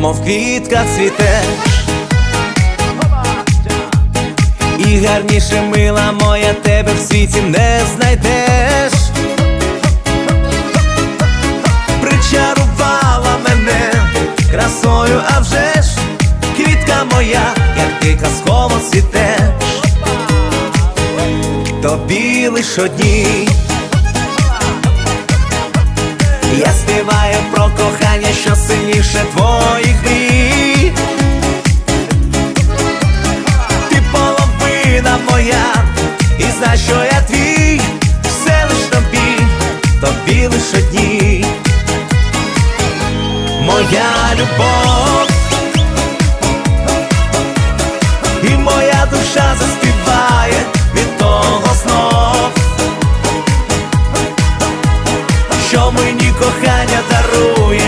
мов квітка цвітеш. І гарніше мила моя тебе в світі не знайдеш. Причарувала мене красою, а вже ж квітка моя, як ти казково цвітеш. Тобі лиш одній що я твій, все лиш тобі, тобі лиш одній Моя любов і моя душа заспіває від того знов, що мені кохання зі.